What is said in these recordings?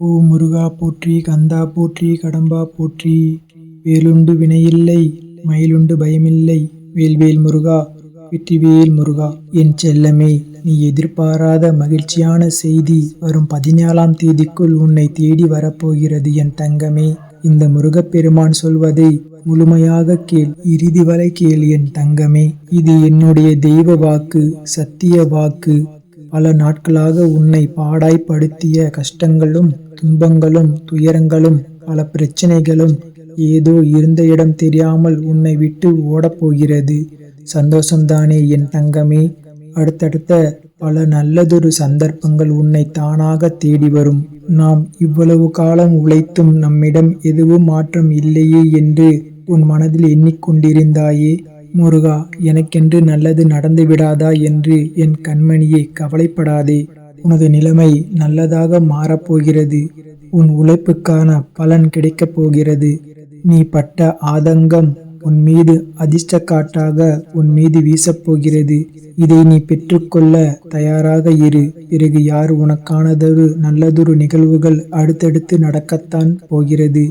ஓ முருகா போற்றி கந்தா போற்றி கடம்பா போற்றி. வேலுண்டு வினையில்லை மயிலுண்டு பயமில்லை. வேல்வேல் முருகா வெற்றிவேல் முருகா. என் செல்லமே நீ எதிர்பாராத மகிழ்ச்சியான செய்தி வரும் பதினாலாம் தேதிக்குள் உன்னை தேடி வரப்போகிறது என் தங்கமே. இந்த முருகப்பெருமான் சொல்வதை முழுமையாக கேள் இறுதி வரை கேள் என் தங்கமே. இது என்னுடைய தெய்வ வாக்கு சத்திய வாக்கு. பல நாட்களாக உன்னை பாடாய்ப்படுத்திய கஷ்டங்களும் துன்பங்களும் துயரங்களும் பல பிரச்சனைகளும் ஏதோ இருந்த இடம் தெரியாமல் உன்னை விட்டு ஓடப்போகிறது சந்தோஷம்தானே என் தங்கமே. அடுத்தடுத்த பல நல்லதொரு சந்தர்ப்பங்கள் உன்னை தானாக தேடி வரும். நாம் இவ்வளவு காலம் உழைத்தும் நம்மிடம் எதுவும் மாற்றம் இல்லையே என்று உன் மனதில் எண்ணிக்கொண்டிருந்தாயே. முருகா எனக்கென்று நல்லது நடந்து விடாதா என்று என் கண்மணியே கவலைப்படாதே. உனது நிலைமை நல்லதாக மாறப்போகிறது. உன் உழைப்புக்கான பலன் கிடைக்கப் போகிறது நீ பட்ட ஆதங்கம் உன் மீது அதிர்ஷ்ட காட்டாக உன் மீது வீசப்போகிறது. இதை நீ பெற்றுக்கொள்ள தயாராக இரு. பிறகு யார் உனக்கானதொரு நல்லதொரு நிகழ்வுகள் அடுத்தடுத்து நடக்கத்தான் போகிறது.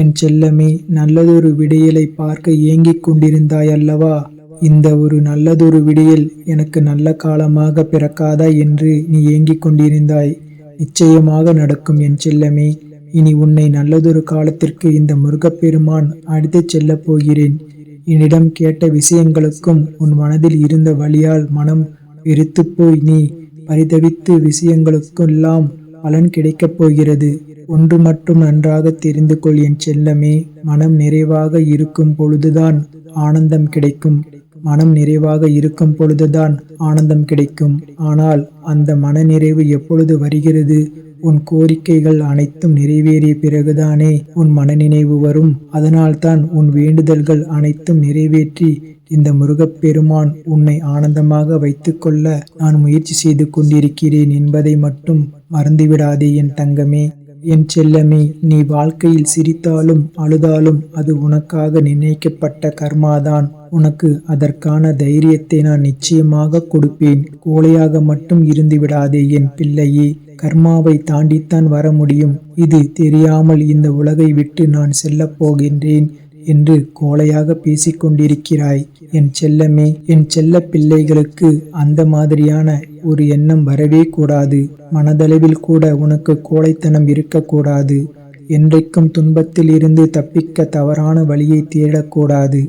என் செல்லமே நல்லதொரு விடையலை பார்க்க ஏங்கிக் கொண்டிருந்தாய் அல்லவா இந்த ஒரு நல்லதொரு விடியல் எனக்கு நல்ல காலமாக பிறக்காதா என்று நீ ஏங்கிக் கொண்டிருந்தாய். நிச்சயமாக நடக்கும் என் செல்லமே இனி உன்னை நல்லதொரு காலத்திற்கு இந்த முருகப்பெருமான் அடித்துச் செல்லப் போகிறேன். என்னிடம் கேட்ட விஷயங்களுக்கும் உன் மனதில் இருந்த வழியால் மனம் வெறுத்து போய் நீ பரிதவித்து விஷயங்களுக்கெல்லாம் பலன் கிடைக்கப் போகிறது. ஒன்று மட்டும் நன்றாக தெரிந்து கொள் என் செல்லமே மனம் நிறைவாக இருக்கும் பொழுதுதான் ஆனந்தம் கிடைக்கும். மனம் நிறைவாக இருக்கும் பொழுதுதான் ஆனந்தம் கிடைக்கும். ஆனால் அந்த மனநிறைவு எப்பொழுது வருகிறது? உன் கோரிக்கைகள் அனைத்தும் நிறைவேறிய பிறகுதானே உன் மனநினைவு வரும். அதனால்தான் உன் வேண்டுதல்கள் அனைத்தும் நிறைவேற்றி இந்த முருகப்பெருமான் உன்னை ஆனந்தமாக வைத்துக்கொள்ள நான் முயற்சி செய்து கொண்டிருக்கிறேன் என்பதை மட்டும் மறந்துவிடாதே என் தங்கமே. என் செல்லமே நீ வாழ்க்கையில் சிரித்தாலும் அழுதாலும் அது உனக்காக நிர்ணயிக்கப்பட்ட கர்மாதான். உனக்கு அதற்கான தைரியத்தை நான் நிச்சயமாக கொடுப்பேன். கோழையாக மட்டும் இருந்து விடாதே என் பிள்ளையே. கர்மாவை தாண்டித்தான் வர முடியும். இது தெரியாமல் இந்த உலகை விட்டு நான் செல்லப் போகின்றேன் என்று கோலையாக பேசிக்கொண்டிருக்கிறாய். என் செல்லமே என் செல்ல பிள்ளைகளுக்கு அந்த மாதிரியான ஒரு எண்ணம் வரவே கூடாது. மனதளவில் கூட உனக்கு கோழைத்தனம் இருக்கக்கூடாது. என்றைக்கும் துன்பத்தில் இருந்து தப்பிக்க தவறான வழியை தேடக்கூடாது.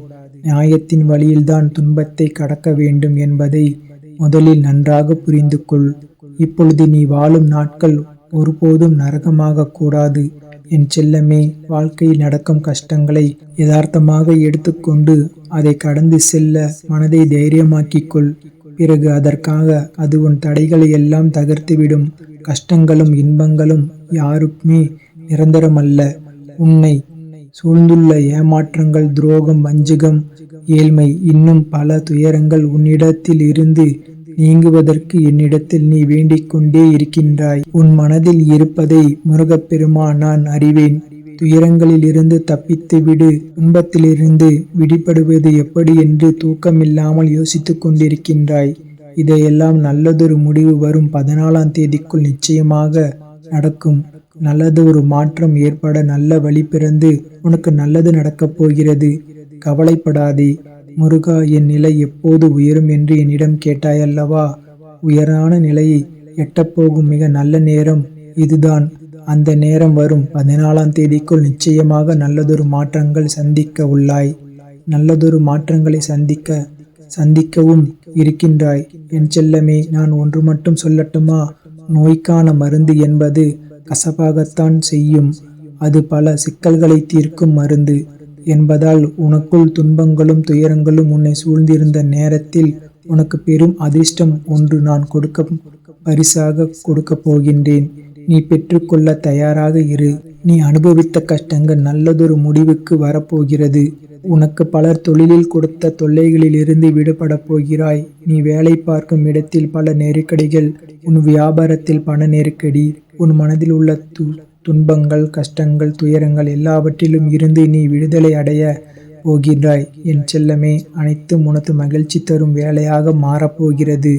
நியாயத்தின் வழியில்தான் துன்பத்தை கடக்க வேண்டும் என்பதை முதலில் நன்றாக புரிந்து கொள் இப்பொழுது நீ வாழும் நாட்கள் ஒருபோதும் நரகமாக கூடாது. என் செல்லமே வாழ்க்கையில் நடக்கும் கஷ்டங்களை யதார்த்தமாக எடுத்துக்கொண்டு அதை கடந்து செல்ல மனதை தைரியமாக்கிக் கொள் பிறகு அதற்காக அது உன் தடைகளை எல்லாம் தகர்த்துவிடும். கஷ்டங்களும் இன்பங்களும் யாருக்குமே நிரந்தரமல்ல. உன்னை சூழ்ந்துள்ள ஏமாற்றங்கள் துரோகம் வஞ்சகம் ஏழ்மை இன்னும் பல துயரங்கள் உன்னிடத்தில் இருந்து நீங்குவதற்கு என்னிடத்தில் நீ வேண்டிக் கொண்டே இருக்கின்றாய். உன் மனதில் இருப்பதை முருகப்பெருமா நான் அறிவேன். துயரங்களிலிருந்து தப்பித்து விடு. துன்பத்திலிருந்து விடுபடுவது எப்படி என்று தூக்கமில்லாமல் யோசித்துக் கொண்டிருக்கின்றாய். இதையெல்லாம் நல்லதொரு முடிவு வரும் பதினாலாம் தேதிக்குள் நிச்சயமாக நடக்கும். நல்லது ஒரு மாற்றம் ஏற்பட நல்ல வழி பிறந்து உனக்கு நல்லது நடக்கப் போகிறது. கவலைப்படாதே. முருகா என் நிலை எப்போது உயரும் என்று என்னிடம் கேட்டாயல்லவா? உயரான நிலையை எட்டப்போகும் மிக நல்ல நேரம் இதுதான். அந்த நேரம் வரும். பதினாலாம் தேதிக்குள் நிச்சயமாக நல்லதொரு மாற்றங்கள் சந்திக்க உள்ளாய். நல்லதொரு மாற்றங்களை சந்திக்க சந்திக்கவும் இருக்கின்றாய். என் செல்லமே நான் ஒன்று மட்டும் சொல்லட்டுமா? நோய்க்கான மருந்து என்பது கசப்பாகத்தான் செய்யும். அது பல சிக்கல்களை தீர்க்கும் மருந்து. என்பதால் உனக்குள் துன்பங்களும் துயரங்களும் உன்னை சூழ்ந்திருந்த நேரத்தில் உனக்கு பெரும் அதிர்ஷ்டம் ஒன்று நான் கொடுக்க பரிசாக கொடுக்கப் போகின்றேன். நீ பெற்றுக்கொள்ள தயாராக இரு. நீ அனுபவித்த கஷ்டங்கள் நல்லதொரு முடிவுக்கு வரப்போகிறது. உனக்கு பலர் தொழிலில் கொடுத்த தொல்லைகளிலிருந்து விடுபடப் போகிறாய். நீ வேலை பார்க்கும் இடத்தில் பல நெருக்கடிகள் உன் வியாபாரத்தில் பண நெருக்கடி உன் மனதில் உள்ள து துன்பங்கள் கஷ்டங்கள் துயரங்கள் எல்லாவற்றிலும் இருந்து நீ விடுதலை அடைய போகின்றாய். என் செல்லமே அனைத்தும் உனக்கு மகிழ்ச்சி தரும் வேலையாக மாறப்போகிறது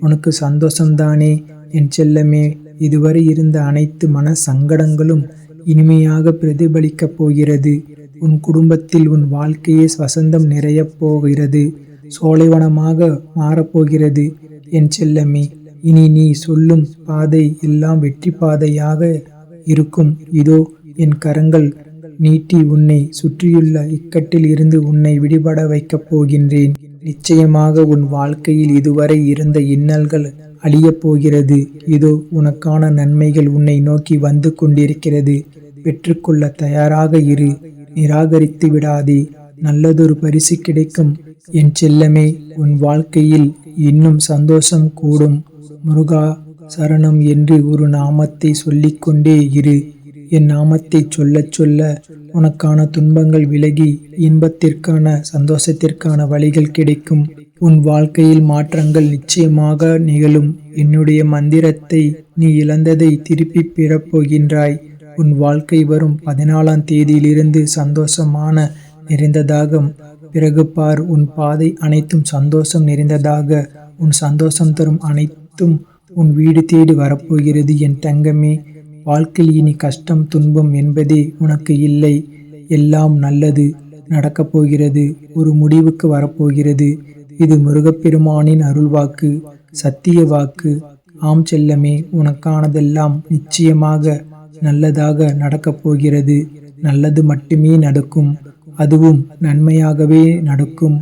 உனக்கு சந்தோஷம்தானே? என் செல்லமே இதுவரை இருந்த அனைத்து மன சங்கடங்களும் இனிமையாக பிரதிபலிக்கப் போகிறது. உன் குடும்பத்தில் உன் வாழ்க்கையே வசந்தம் நிறையப் போகிறது. சோலைவனமாக மாறப்போகிறது என் செல்லமே இனி நீ சொல்லும் பாதை எல்லாம் வெற்றி பாதையாக இருக்கும். இதோ என் கரங்கள் நீட்டி உன்னை சுற்றியுள்ள இக்கட்டில் இருந்து உன்னை விடுபட வைக்கப் போகின்றேன். நிச்சயமாக உன் வாழ்க்கையில் இதுவரை இருந்த இன்னல்கள் அழியப் போகிறது இதோ உனக்கான நன்மைகள் உன்னை நோக்கி வந்து கொண்டிருக்கிறது. பெற்றுக்கொள்ள தயாராக இரு. நிராகரித்து விடாதே. நல்லதொரு பரிசு கிடைக்கும். என் செல்லமே உன் வாழ்க்கையில் இன்னும் சந்தோஷம் கூடும். முருகா சரணம் என்று ஒரு நாமத்தை சொல்லிக்கொண்டே இரு. என் நாமத்தை சொல்லச் சொல்ல உனக்கான துன்பங்கள் விலகி இன்பத்திற்கான சந்தோஷத்திற்கான வழிகள் கிடைக்கும். உன் வாழ்க்கையில் மாற்றங்கள் நிச்சயமாக நிகழும். என்னுடைய மந்திரத்தை நீ இழந்ததை திருப்பி பெறப்போகின்றாய். உன் வாழ்க்கை வரும் பதினாலாம் தேதியிலிருந்து சந்தோஷமான நிறைந்ததாக பிறகு பார் உன் பாதை அனைத்தும் சந்தோஷம் நிறைந்ததாக. உன் சந்தோஷம் தரும் அனைத்தும் உன் வீடு தேடி வரப்போகிறது. என் தங்கமே வாழ்க்கையில் இனி கஷ்டம் துன்பம் என்பதே உனக்கு இல்லை. எல்லாம் நல்லது நடக்கப் போகிறது ஒரு முடிவுக்கு வரப்போகிறது. இது முருகப்பெருமானின் அருள்வாக்கு சத்திய வாக்கு. ஆம் செல்லமே உனக்கானதெல்லாம் நிச்சயமாக நல்லதாக நடக்கப் போகிறது. நல்லது மட்டுமே நடக்கும். அதுவும் நன்மையாகவே நடக்கும்.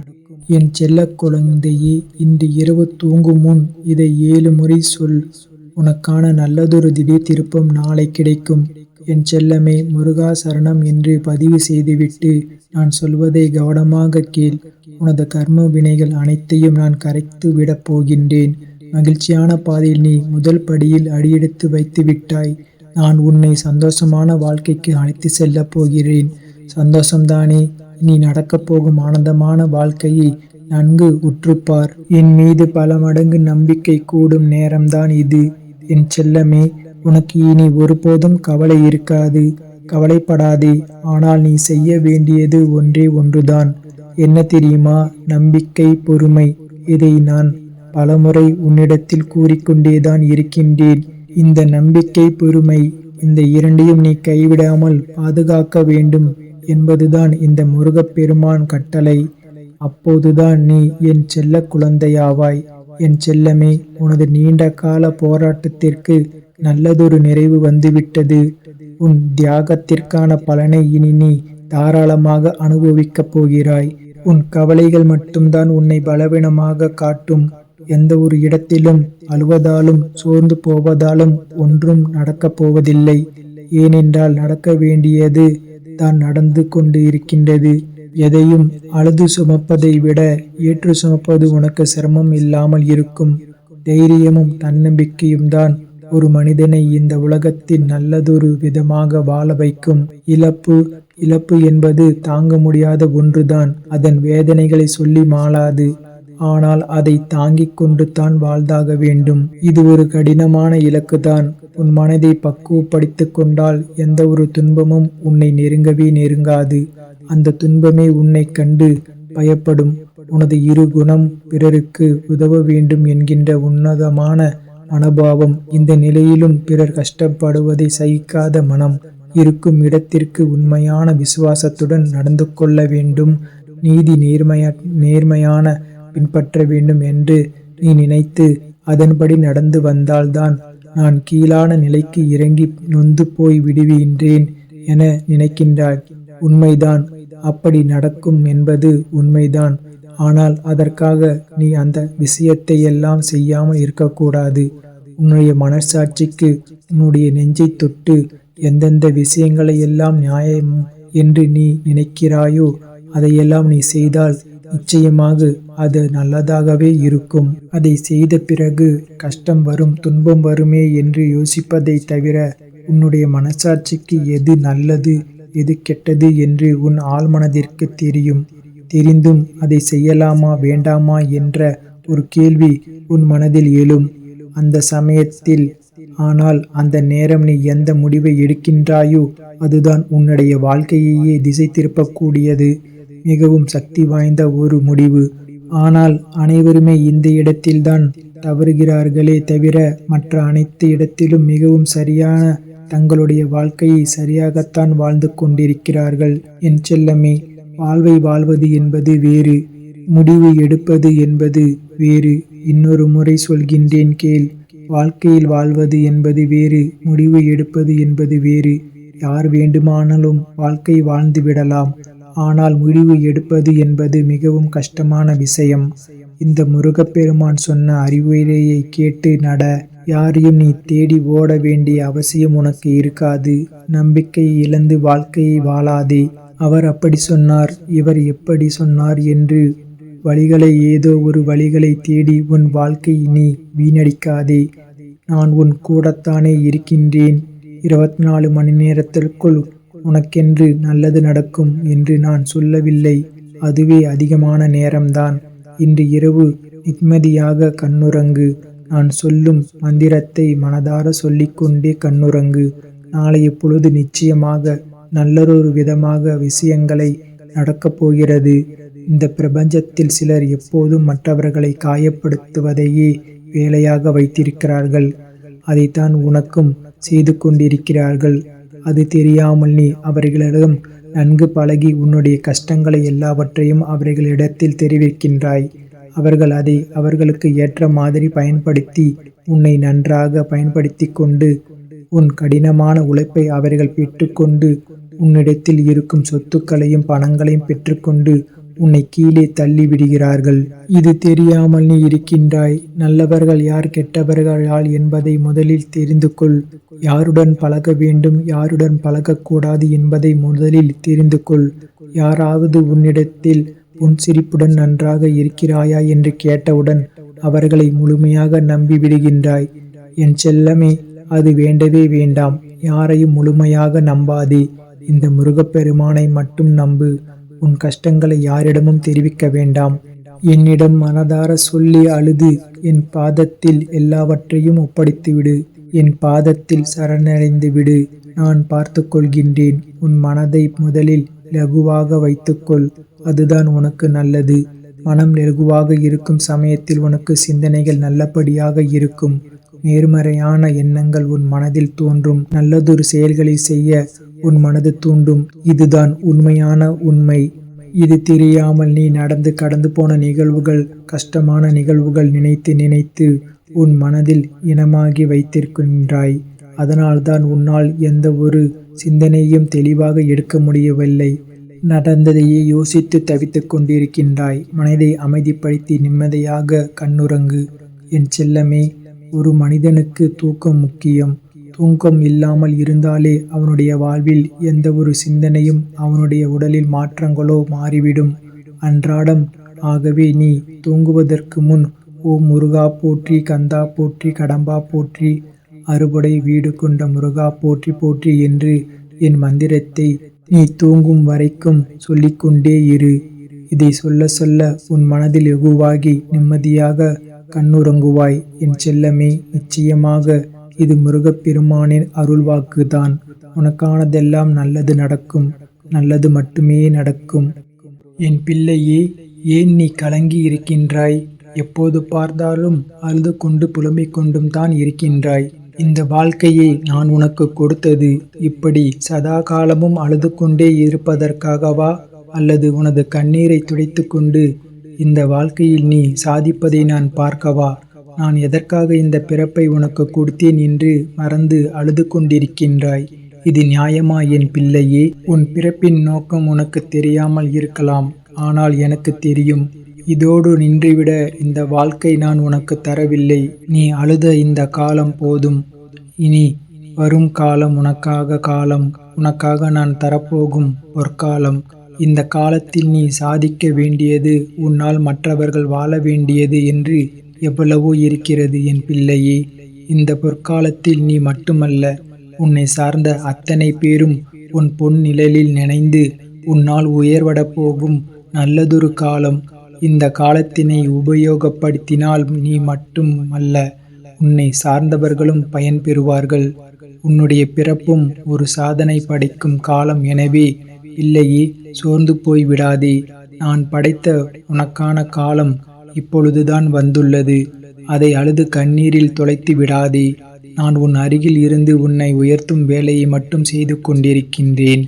என் செல்ல குழந்தையே இன்று இரவு தூங்கும் முன் இதை ஏழு முறை சொல். உனக்கான நல்லதொரு திடீர் திருப்பம் நாளை கிடைக்கும். என் செல்லமே முருகா சரணம் என்று பதிவு செய்துவிட்டு நான் சொல்வதை கவனமாக கேள். உனது கர்ம வினைகள் அனைத்தையும் நான் கரைத்து விடப் போகின்றேன். மகிழ்ச்சியான பாதையில் நீ முதல் படியில் அடியெடுத்து வைத்து விட்டாய். நான் உன்னை சந்தோஷமான வாழ்க்கைக்கு அழைத்து செல்லப் போகிறேன். சந்தோஷம்தானே நீ நடக்கப் போகும் ஆனந்தமான வாழ்க்கையை நன்கு உற்றுப்பார். என் மீது பல மடங்கு நம்பிக்கை கூடும் நேரம்தான் இது. என் செல்லமே உனக்கு இனி ஒருபோதும் கவலை இருக்காது கவலைப்படாதே. ஆனால் நீ செய்ய வேண்டியது ஒன்றே ஒன்றுதான். என்ன தெரியுமா? நம்பிக்கை பொறுமை. இதை நான் பலமுறை உன்னிடத்தில் கூறிக்கொண்டேதான் இருக்கின்றேன். இந்த நம்பிக்கை பொறுமை இந்த இரண்டையும் நீ கைவிடாமல் பாதுகாக்க வேண்டும் என்பதுதான் இந்த முருகப்பெருமான் கட்டளை. அப்போதுதான் நீ என் செல்ல குழந்தையாவாய். என் செல்லமே உனது நீண்ட கால போராட்டத்திற்கு நல்லதொரு நிறைவு வந்துவிட்டது. உன் தியாகத்திற்கான பலனை இனி நீ தாராளமாக அனுபவிக்கப் போகிறாய். உன் கவலைகள் மட்டும்தான் உன்னை பலவீனமாக காட்டும். எந்த ஒரு இடத்திலும் அழுவதாலும் சோர்ந்து போவதாலும் ஒன்றும் நடக்கப் போவதில்லை. ஏனென்றால் நடக்க வேண்டியது தான் நடந்து கொண்டு இருக்கின்றது. எதையும் அழுது சுமப்பதை விட ஏற்று சுமப்பது உனக்கு சிரமம் இல்லாமல் இருக்கும். தைரியமும் தன்னம்பிக்கையும் தான் ஒரு மனிதனை இந்த உலகத்தில் நல்லதொரு விதமாக வாழ வைக்கும் இழப்பு இழப்பு என்பது தாங்க முடியாத ஒன்றுதான். அதன் வேதனைகளை சொல்லி மாளாது. ஆனால் அதை தாங்கிக் கொண்டு தான் வாழ்ந்தாக வேண்டும். இது ஒரு கடினமான இலக்குதான். உன் மனதை பக்குவப்படுத்திக் கொண்டால் எந்த ஒரு துன்பமும் உன்னை நெருங்கவே நெருங்காது. அந்த துன்பமே உன்னை கண்டு பயப்படும். உனது இரு குணம் பிறருக்கு உதவ வேண்டும் என்கின்ற உன்னதமான மனபாவம். இந்த நிலையிலும் பிறர் கஷ்டப்படுவதை சகிக்காத மனம் இருக்கும் இடத்திற்கு உண்மையான விசுவாசத்துடன் நடந்து கொள்ள வேண்டும். நீதி நேர்மைய நேர்மையான பின்பற்ற வேண்டும் என்று நீ நினைத்து அதன்படி நடந்து வந்தால்தான் நான் கீழான நிலைக்கு இறங்கி நொந்து போய் விடுகின்றேன் என நினைக்கின்றாய். உண்மைதான். அப்படி நடக்கும் என்பது உண்மைதான். ஆனால் அதற்காக நீ அந்த விஷயத்தை எல்லாம் செய்யாமல் இருக்கக்கூடாது. உன்னுடைய மனசாட்சிக்கு உன்னுடைய நெஞ்சை தொட்டு எந்தெந்த விஷயங்களை எல்லாம் நியாயம் என்று நீ நினைக்கிறாயோ அதையெல்லாம் நீ செய்தால் நிச்சயமாக அது நல்லதாகவே இருக்கும். அதை செய்த பிறகு கஷ்டம் வரும் துன்பம் வருமே என்று யோசிப்பதை தவிர உன்னுடைய மனசாட்சிக்கு எது நல்லது எது கெட்டது என்று உன் ஆழ்மனதிற்கு தெரியும். தெரிந்தும் அதை செய்யலாமா வேண்டாமா என்ற ஒரு கேள்வி உன் மனதில் எழும். அந்த சமயத்தில் ஆனால் அந்த நேரம் நீ எந்த முடிவை எடுக்கின்றாயோ அதுதான் உன்னுடைய வாழ்க்கையையே திசை திருப்பக்கூடியது மிகவும் சக்தி வாய்ந்த ஒரு முடிவு. ஆனால் அனைவருமே இந்த இடத்தில்தான் தவறுகிறார்களே தவிர மற்ற அனைத்து இடத்திலும் மிகவும் சரியான தங்களுடைய வாழ்க்கையை சரியாகத்தான் வாழ்ந்து கொண்டிருக்கிறார்கள். என் செல்லமே வாழ்வை வாழ்வது என்பது வேறு முடிவு எடுப்பது என்பது வேறு. இன்னொரு முறை சொல்கின்றேன் கேள் வாழ்க்கையில் வாழ்வது என்பது வேறு முடிவு எடுப்பது என்பது வேறு. யார் வேண்டுமானாலும் வாழ்க்கை வாழ்ந்து விடலாம் ஆனால் முடிவு எடுப்பது என்பது மிகவும் கஷ்டமான விஷயம். இந்த முருகப்பெருமான் சொன்ன அறிவுரையை கேட்டு நட யாரையும் நீ தேடி ஓட வேண்டிய அவசியம் உனக்கு இருக்காது. நம்பிக்கையை இழந்து வாழ்க்கையை வாழாதே. அவர் அப்படி சொன்னார். இவர் எப்படி சொன்னார் என்று? வழிகளை ஏதோ ஒரு வழிகளை தேடி உன் வாழ்க்கை நீ வீணடிக்காதே. நான் உன் கூடத்தானே இருக்கின்றேன். இருபத்தி நாலு மணி நேரத்திற்குள் உனக்கென்று நல்லது நடக்கும் என்று நான் சொல்லவில்லை. அதுவே அதிகமான நேரம்தான். இன்று இரவு நிம்மதியாக கண்ணுறங்கு. நான் சொல்லும் மந்திரத்தை மனதார சொல்லிக்கொண்டே கண்ணுறங்கு. நாளைய பொழுது நிச்சயமாக நல்லதொரு விதமாக விஷயங்களை நடக்கப் போகிறது. இந்த பிரபஞ்சத்தில் சிலர் எப்போதும் மற்றவர்களை காயப்படுத்துவதையே வேலையாக வைத்திருக்கிறார்கள். அதைத்தான் உனக்கும் செய்து கொண்டிருக்கிறார்கள். அது தெரியாமல் நீ அவர்களிடம் நன்கு பழகி உன்னுடைய கஷ்டங்களை எல்லாவற்றையும் அவர்களிடத்தில் தெரிவிக்கின்றாய். அவர்கள் அதை அவர்களுக்கு ஏற்ற மாதிரி பயன்படுத்தி உன்னை நன்றாக பயன்படுத்தி கொண்டு உன் கடினமான உழைப்பை அவர்கள் பெற்றுக்கொண்டு உன்னிடத்தில் இருக்கும் சொத்துக்களையும் பணங்களையும் பெற்றுக்கொண்டு உன்னை கீழே தள்ளி விடுகிறார்கள் இது தெரியாமல் நீ இருக்கின்றாய். நல்லவர்கள் யார் கெட்டவர்கள் யார் என்பதை முதலில் தெரிந்து கொள் யாருடன் பழக வேண்டும் யாருடன் பழகக்கூடாது என்பதை முதலில் தெரிந்து கொள் யாராவது உன்னிடத்தில் உன் சிரிப்புடன் நன்றாக இருக்கிறாயா என்று கேட்டவுடன் அவர்களை முழுமையாக நம்பி விடுகின்றாய் என் செல்லமே அது வேண்டவே வேண்டாம். யாரையும் முழுமையாக நம்பாதே. இந்த முருகப்பெருமானை மட்டும் நம்பு. உன் கஷ்டங்களை யாரிடமும் தெரிவிக்க வேண்டாம். என்னிடம் மனதார சொல்லி அழுது. என் பாதத்தில் எல்லாவற்றையும் ஒப்படைத்துவிடு. என் பாதத்தில் சரணடைந்து விடு. நான் பார்த்து கொள்கின்றேன். உன் மனதை முதலில் லகுவாக வைத்துக்கொள். அதுதான் உனக்கு நல்லது. மனம் லகுவாக இருக்கும் சமயத்தில் உனக்கு சிந்தனைகள் நல்லபடியாக இருக்கும். நேர்மறையான எண்ணங்கள் உன் மனதில் தோன்றும். நல்லதொரு செயல்களை செய்ய உன் மனது தூண்டும். இதுதான் உண்மையான உண்மை. இது தெரியாமல் நீ நடந்து கடந்து போன நிகழ்வுகள் கஷ்டமான நிகழ்வுகள் நினைத்து நினைத்து உன் மனதில் இனமாகி வைத்திருக்கின்றாய். அதனால்தான் உன்னால் எந்த ஒரு சிந்தனையும் தெளிவாக எடுக்க முடியவில்லை. நடந்ததையே யோசித்து தவித்துக் கொண்டிருக்கின்றாய். மனதை அமைதிப்படுத்தி நிம்மதியாக கண்ணுறங்கு. என் செல்லமே ஒரு மனிதனுக்கு தூக்கம் முக்கியம். தூக்கம் இல்லாமல் இருந்தாலே அவனுடைய வாழ்வில் எந்த ஒரு சிந்தனையும் அவனுடைய உடலில் மாற்றங்களோ மாறிவிடும். அன்றாடம் ஆகவே நீ தூங்குவதற்கு முன் ஓ முருகா போற்றி கந்தா போற்றி கடம்பா போற்றி அறுபடை வீடு கொண்ட முருகா போற்றி போற்றி என்று என் மந்திரத்தை நீ தூங்கும் வரைக்கும் சொல்லிக்கொண்டே இரு. இதை சொல்ல சொல்ல உன் மனதில் எகுவாகி நிம்மதியாக கண்ணுறங்குவாய் என் செல்லமே நிச்சயமாக இது முருகப்பெருமானின் அருள்வாக்குதான். உனக்கானதெல்லாம் நல்லது நடக்கும் நல்லது மட்டுமே நடக்கும். என் பிள்ளையே ஏன் நீ கலங்கி இருக்கின்றாய்? எப்போது பார்த்தாலும் அழுது கொண்டு புலம்பிக் கொண்டும் தான் இருக்கின்றாய். இந்த வாழ்க்கையை நான் உனக்கு கொடுத்தது இப்படி சதா காலமும் அழுது கொண்டே இருப்பதற்காகவா? அல்லது உனது கண்ணீரை துடைத்து கொண்டு இந்த வாழ்க்கையில் நீ சாதிப்பதை நான் பார்க்கவா? நான் எதற்காக இந்த பிறப்பை உனக்கு கொடுத்தேன் என்று மறந்து அழுது கொண்டிருக்கின்றாய்? இது நியாயமா என் பிள்ளையே? உன் பிறப்பின் நோக்கம் உனக்கு தெரியாமல் இருக்கலாம். ஆனால் எனக்கு தெரியும் இதோடு நின்றுவிட இந்த வாழ்க்கை நான் உனக்கு தரவில்லை. நீ அழுத இந்த காலம் போதும். இனி வரும் காலம் உனக்காக காலம். உனக்காக நான் தரப்போகும் பொற்காலம். இந்த காலத்தில் நீ சாதிக்க வேண்டியது உன்னால் மற்றவர்கள் வாழ வேண்டியது என்று எவ்வளவோ இருக்கிறது என் பிள்ளையே. இந்த பொற்காலத்தில் நீ மட்டுமல்ல உன்னை சார்ந்த அத்தனை பேரும் உன் பொன் நிழலில் நினைந்து உன்னால் உயர்வட போகும் நல்லதொரு காலம். இந்த காலத்தினை உபயோகப்படுத்தினால் நீ மட்டும் அல்ல உன்னை சார்ந்தவர்களும் பயன் பெறுவார்கள் உன்னுடைய பிறப்பும் ஒரு சாதனை படைக்கும் காலம் எனவே இல்லையே சோர்ந்து போய் விடாதே. நான் படைத்த உனக்கான காலம் இப்பொழுதுதான் வந்துள்ளது. அதை அழுது கண்ணீரில் தொலைத்து விடாதே. நான் உன் அருகில் இருந்து உன்னை உயர்த்தும் வேலையை மட்டும் செய்து கொண்டிருக்கின்றேன்.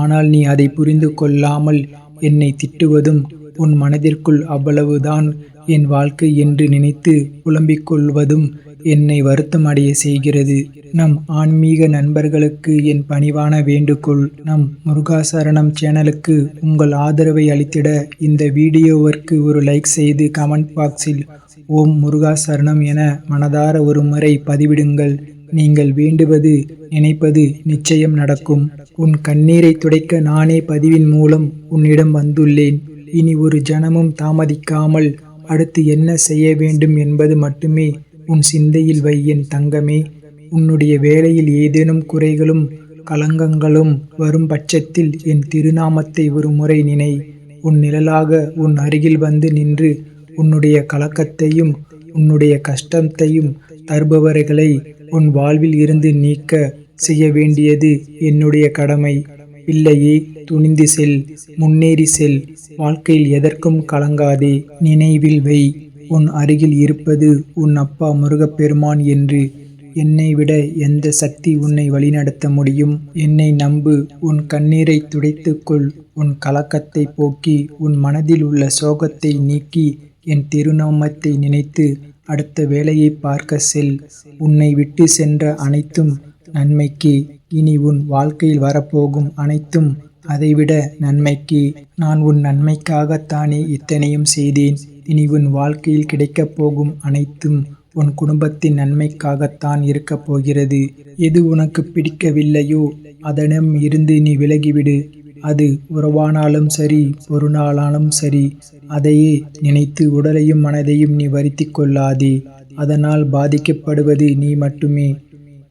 ஆனால் நீ அதை புரிந்து கொள்ளாமல் என்னை திட்டுவதும் உன் மனதிற்குள் அவ்வளவுதான் என் வாழ்க்கை என்று நினைத்து புலம்பிக் கொள்வதும் என்னை வருத்தம் அடைய செய்கிறது. நம் ஆன்மீக நண்பர்களுக்கு என் பணிவான வேண்டுகோள் நம் முருகாசரணம் சேனலுக்கு உங்கள் ஆதரவை அளித்திட இந்த வீடியோவிற்கு ஒரு லைக் செய்து கமெண்ட் பாக்ஸில் ஓம் முருகாசரணம் என மனதார ஒரு முறை பதிவிடுங்கள். நீங்கள் வேண்டுவது நினைப்பது நிச்சயம் நடக்கும். உன் கண்ணீரை துடைக்க நானே பதிவின் மூலம் உன்னிடம் வந்துள்ளேன். இனி ஒரு ஜனமும் தாமதிக்காமல் அடுத்து என்ன செய்ய வேண்டும் என்பது மட்டுமே உன் சிந்தையில் வை என் தங்கமே. உன்னுடைய வேலையில் ஏதேனும் குறைகளும் கலங்கங்களும் வரும் பட்சத்தில் என் திருநாமத்தை ஒரு முறை நினை. உன் நிழலாக உன் அருகில் வந்து நின்று உன்னுடைய கலக்கத்தையும் உன்னுடைய கஷ்டத்தையும் தருபவர்களை உன் வாழ்வில் இருந்து நீக்க செய்ய வேண்டியது என்னுடைய கடமை. பிள்ளையே துணிந்து செல் முன்னேறி செல் வாழ்க்கையில் எதற்கும் கலங்காதே. நினைவில் வை. உன் அருகில் இருப்பது உன் அப்பா முருகப்பெருமான் என்று. என்னை விட எந்த சக்தி உன்னை வழிநடத்த முடியும்? என்னை நம்பு உன் கண்ணீரை துடைத்துக்கொள். உன் கலக்கத்தை போக்கி உன் மனதில் உள்ள சோகத்தை நீக்கி என் திருநாமத்தை நினைத்து அடுத்த வேலையை பார்க்க செல். உன்னை விட்டு சென்ற அனைத்தும் நன்மைக்கு. இனி உன் வாழ்க்கையில் வரப்போகும் அனைத்தும் அதைவிட நன்மைக்கு. நான் உன் நன்மைக்காகத்தானே இத்தனையும் செய்தேன். இனி உன் வாழ்க்கையில் கிடைக்கப் போகும் அனைத்தும் உன் குடும்பத்தின் நன்மைக்காகத்தான் இருக்கப் போகிறது. எது உனக்கு பிடிக்கவில்லையோ அதனிடம் இருந்து நீ விலகிவிடு. அது உறவானாலும் சரி பொருளானாலும் சரி அதையே நினைத்து உடலையும் மனதையும் நீ வருத்தி கொள்ளாதே. அதனால் பாதிக்கப்படுவது நீ மட்டுமே.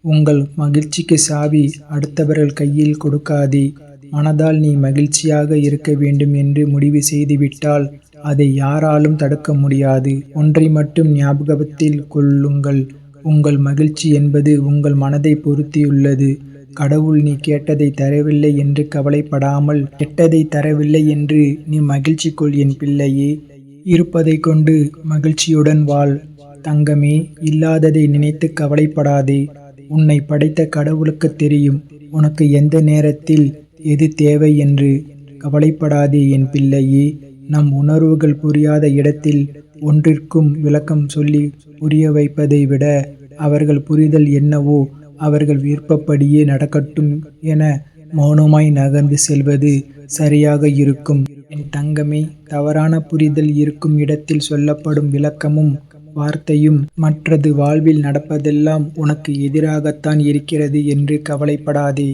உங்கள் மகிழ்ச்சிக்கு சாவி அடுத்தவர்கள் கையில் கொடுக்காதே. மனதால் நீ மகிழ்ச்சியாக இருக்க வேண்டும் என்று முடிவு செய்துவிட்டால் அதை யாராலும் தடுக்க முடியாது. ஒன்றை மட்டும் ஞாபகத்தில் கொள்ளுங்கள். உங்கள் மகிழ்ச்சி என்பது உங்கள் மனதை பொருத்தியுள்ளது. கடவுள் நீ கேட்டதை தரவில்லை என்று கவலைப்படாமல் கெட்டதை தரவில்லை என்று நீ மகிழ்ச்சி கொள் என் பிள்ளையே. இருப்பதை கொண்டு மகிழ்ச்சியுடன் வாழ். தங்கமே இல்லாததை நினைத்து கவலைப்படாதே. உன்னை படைத்த கடவுளுக்கு தெரியும். உனக்கு எந்த நேரத்தில் எது தேவை என்று கவலைப்படாதே என் பிள்ளையே. நம் உணர்வுகள் புரியாத இடத்தில் ஒன்றிற்கும் விளக்கம் சொல்லி புரிய வைப்பதை விட அவர்கள் புரிதல் என்னவோ அவர்கள் விருப்பப்படியே நடக்கட்டும் என மௌனமாய் நகர்ந்து செல்வது சரியாக இருக்கும். என் தங்கமே தவறான புரிதல் இருக்கும் இடத்தில் சொல்லப்படும் விளக்கமும் வார்த்தையும் மற்றது வாழ்வில் நடப்பதெல்லாம் உனக்கு எதிராகத்தான் இருக்கிறது என்று கவலைப்படாதே.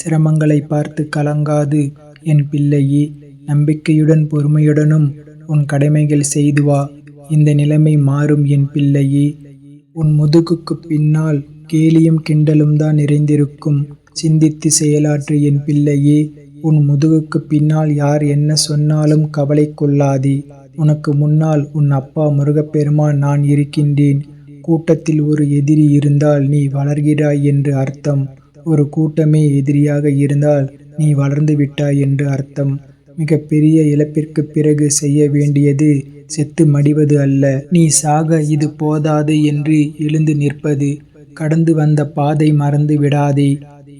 சிரமங்களை பார்த்து கலங்காது என் பிள்ளையே. நம்பிக்கையுடன் பொறுமையுடனும் உன் கடமைகள் செய்து வா. இந்த நிலைமை மாறும் என் பிள்ளையே. உன் முதுகுக்கு பின்னால் கேலியும் கிண்டலும் தான் நிறைந்திருக்கும். சிந்தித்து செயலாற்று என் பிள்ளையே. உன் முதுகுக்கு பின்னால் யார் என்ன சொன்னாலும் கவலை கொள்ளாதே. உனக்கு முன்னால் உன் அப்பா முருகப்பெருமான் நான் இருக்கின்றேன். கூட்டத்தில் ஒரு எதிரி இருந்தால் நீ வளர்கிறாய் என்று அர்த்தம். ஒரு கூட்டமே எதிரியாக இருந்தால் நீ வளர்ந்து விட்டாய் என்று அர்த்தம். மிகப்பெரிய இழப்பிற்கு பிறகு செய்ய வேண்டியது செத்து மடிவது அல்ல. நீ சாக இது போதாது என்று எழுந்து நிற்பது. கடந்து வந்த பாதை மறந்து விடாதே.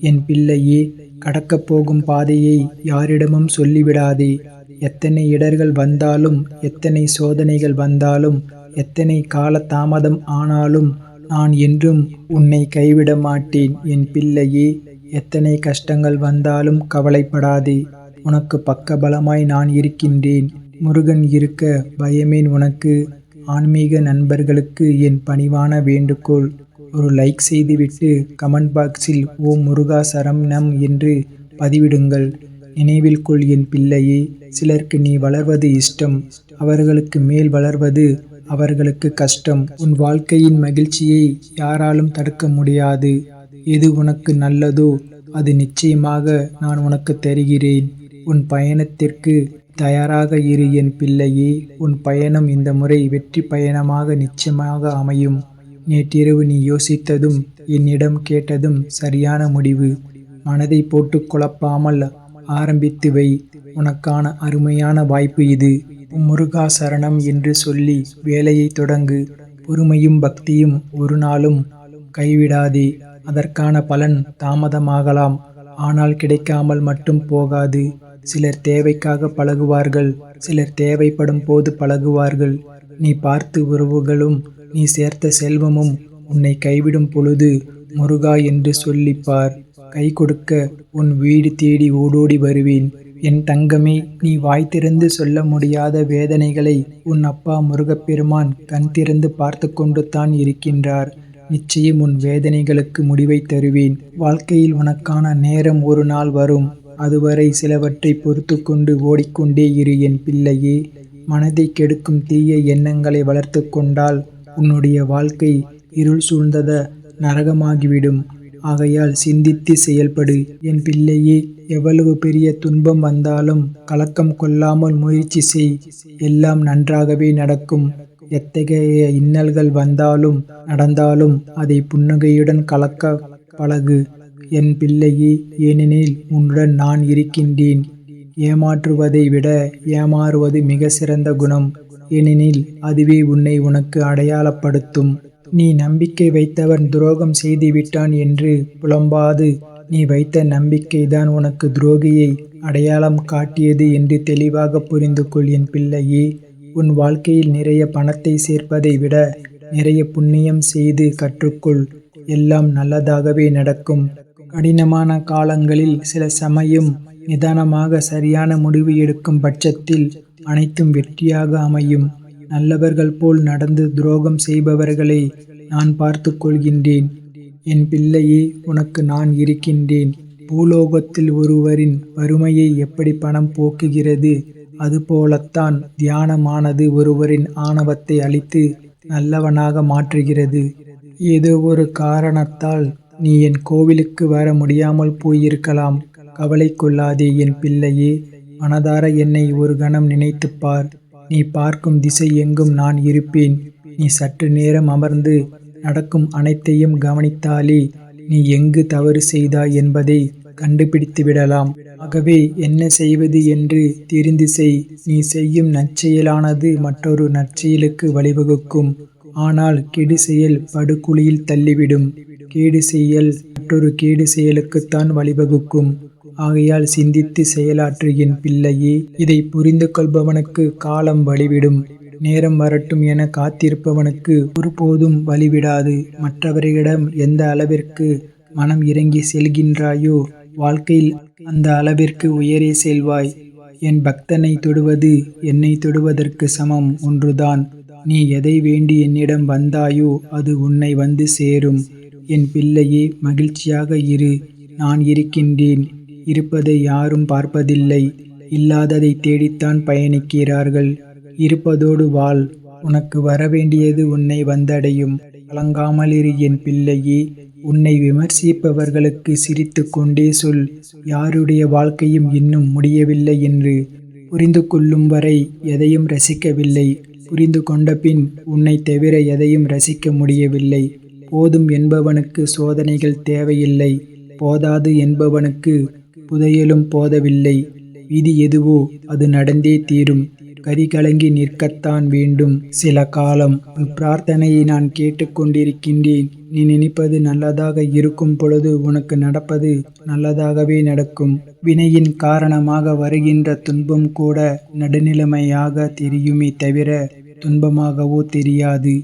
என் பிள்ளையே கடக்கப் போகும் பாதையை யாரிடமும் சொல்லிவிடாதே. எத்தனை இடர்கள் வந்தாலும் எத்தனை சோதனைகள் வந்தாலும் எத்தனை கால தாமதம் ஆனாலும் நான் என்றும் உன்னை கைவிட மாட்டேன். என் பிள்ளையே எத்தனை கஷ்டங்கள் வந்தாலும் கவலைப்படாதே. உனக்கு பக்கபலமாய் நான் இருக்கின்றேன். முருகன் இருக்க பயமேன் உனக்கு. ஆன்மீக நண்பர்களுக்கு என் பணிவான வேண்டுகோள். ஒரு லைக் செய்துவிட்டு கமெண்ட் பாக்ஸில் ஓ முருகா சரம்னம் என்று பதிவிடுங்கள். நினைவில் கொள் என் பிள்ளையே சிலருக்கு நீ வளர்வது இஷ்டம். அவர்களுக்கு மேல் வளர்வது அவர்களுக்கு கஷ்டம். உன் வாழ்க்கையின் மகிழ்ச்சியை யாராலும் தடுக்க முடியாது. எது உனக்கு நல்லதோ அது நிச்சயமாக நான் உனக்கு தருகிறேன். உன் பயணத்திற்கு தயாராக இரு என் பிள்ளையே. உன் பயணம் இந்த முறை வெற்றி பயணமாக நிச்சயமாக அமையும். நேற்றிரவு நீ யோசித்ததும் என்னிடம் கேட்டதும் சரியான முடிவு. மனதை போட்டு குழப்பாமல் ஆரம்பித்து வை. உனக்கான அருமையான வாய்ப்பு இது. முருகா சரணம் என்று சொல்லி வேலையை தொடங்கு. பொறுமையும் பக்தியும் ஒரு நாளும் கைவிடாதே. அதற்கான பலன் தாமதமாகலாம். ஆனால் கிடைக்காமல் மட்டும் போகாது. சிலர் தேவைக்காக பழகுவார்கள் சிலர் தேவைப்படும் போது பழகுவார்கள். நீ பார்த்து உறவுகளும் நீ சேர்த்த செல்வமும் உன்னை கைவிடும் பொழுது முருகா என்று சொல்லிப்பார். கை கொடுக்க உன் வீடு தேடி ஓடோடி வருவேன். என் தங்கமே நீ வாய் திறந்து சொல்ல முடியாத வேதனைகளை உன் அப்பா முருகப்பெருமான் கண் திறந்து பார்த்து கொண்டு தான் இருக்கின்றார். நிச்சயம் உன் வேதனைகளுக்கு முடிவை தருவேன். வாழ்க்கையில் உனக்கான நேரம் ஒரு நாள் வரும். அதுவரை சிலவற்றை பொறுத்து கொண்டு ஓடிக்கொண்டே இரு என் பிள்ளையே. மனதை கெடுக்கும் தீய எண்ணங்களை வளர்த்து கொண்டால் உன்னுடைய வாழ்க்கை இருள் சூழ்ந்தத நரகமாகிவிடும். ஆகையால் சிந்தித்து செயல்படு. என் பிள்ளையே எவ்வளவு பெரிய துன்பம் வந்தாலும் கலக்கம் கொள்ளாமல் முயற்சி செய். எல்லாம் நன்றாகவே நடக்கும். எத்தகைய இன்னல்கள் வந்தாலும் நடந்தாலும் அதை புன்னகையுடன் கலக்க பழகு. என் பிள்ளையே ஏனெனில் உன்னுடன் நான் இருக்கின்றேன். ஏமாற்றுவதை விட ஏமாறுவது மிக சிறந்த குணம். ஏனெனில் அதுவே உன்னை உனக்கு அடையாளப்படுத்தும். நீ நம்பிக்கை வைத்தவன் துரோகம் செய்துவிட்டான் என்று புலம்பாது. நீ வைத்த நம்பிக்கைதான் உனக்கு துரோகியை அடையாளம் காட்டியது என்று தெளிவாக புரிந்து கொள் என் பிள்ளையே. உன் வாழ்க்கையில் நிறைய பணத்தை சேர்ப்பதை விட நிறைய புண்ணியம் செய்து கற்றுக்கொள். எல்லாம் நல்லதாகவே நடக்கும். கடினமான காலங்களில் சில சமயம் நிதானமாக சரியான முடிவு எடுக்கும் பட்சத்தில் அனைத்தும் வெற்றியாக அமையும். நல்லவர்கள் போல் நடந்து துரோகம் செய்பவர்களை நான் பார்த்து கொள்கின்றேன். என் பிள்ளையே உனக்கு நான் இருக்கின்றேன். பூலோகத்தில் ஒருவரின் வறுமையை எப்படி பணம் போக்குகிறது? அதுபோலத்தான் தியானமானது ஒருவரின் ஆணவத்தை அழித்து நல்லவனாக மாற்றுகிறது. ஏதோ ஒரு காரணத்தால் நீ என் கோவிலுக்கு வர முடியாமல் போயிருக்கலாம். கவலை கொள்ளாதே என் பிள்ளையே. மனதார என்னை ஒரு கணம் நினைத்துப் பார். நீ பார்க்கும் திசை எங்கும் நான் இருப்பேன். நீ சற்று நேரம் அமர்ந்து நடக்கும் அனைத்தையும் கவனித்தாலே நீ எங்கு தவறு செய்தாய் என்பதை கண்டுபிடித்து விடலாம். ஆகவே என்ன செய்வது என்று தெரிந்து செய். நீ செய்யும் நற்செயலானது மற்றொரு நற்செயலுக்கு வழிவகுக்கும். ஆனால் கெடு செயல் படுகுழியில் தள்ளிவிடும். கேடு செயல் மற்றொரு கேடு செயலுக்குத்தான் வழிவகுக்கும். ஆகையால் சிந்தித்து செயலாற்று என் பிள்ளையே இதை புரிந்து கொள்பவனுக்கு காலம் வழிவிடும். நேரம் வரட்டும் என காத்திருப்பவனுக்கு ஒருபோதும் வழிவிடாது. மற்றவர்களிடம் எந்த அளவிற்கு மனம் இறங்கி செல்கின்றாயோ வாழ்க்கையில் அந்த அளவிற்கு உயரே செல்வாய். என் பக்தனை தொடுவது என்னை தொடுவதற்கு சமம் ஒன்றுதான். நீ எதை வேண்டி என்னிடம் வந்தாயோ அது உன்னை வந்து சேரும். என் பிள்ளையே மகிழ்ச்சியாக இரு. நான் இருக்கின்றேன். இருப்பதை யாரும் பார்ப்பதில்லை. இல்லாததை தேடித்தான் பயணிக்கிறார்கள். இருப்பதோடு வாழ். உனக்கு வரவேண்டியது உன்னை வந்தடையும். கலங்காமலிரு என் பிள்ளையே. உன்னை விமர்சிப்பவர்களுக்கு சிரித்து கொண்டே சொல். யாருடைய வாழ்க்கையும் இன்னும் முடியவில்லை என்று. புரிந்து கொள்ளும் வரை எதையும் ரசிக்கவில்லை. புரிந்து கொண்ட பின் உன்னை தவிர எதையும் ரசிக்க முடியவில்லை. போதும் என்பவனுக்கு சோதனைகள் தேவையில்லை. போதாது என்பவனுக்கு புதையலும் போதவில்லை. விதி எதுவோ அது நடந்தே தீரும். கரி கலங்கி நிற்கத்தான் வேண்டும். சில காலம் பிரார்த்தனையை நான் கேட்டுக்கொண்டிருக்கின்றேன் நீ நினைப்பது நல்லதாக இருக்கும் பொழுது உனக்கு நடப்பது நல்லதாகவே நடக்கும். வினையின் காரணமாக வருகின்ற துன்பம் கூட நடுநிலைமையாக தெரியுமே தவிர துன்பமாகவோ தெரியாது.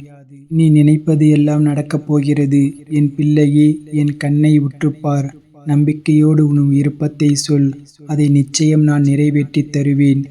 நீ நினைப்பது எல்லாம் நடக்கப் போகிறது. என் பிள்ளையே என் கண்ணை உற்றுப்பார். நம்பிக்கையோடு உன் விருப்பத்தை சொல். அதை நிச்சயம் நான் நிறைவேற்றித் தருவேன்.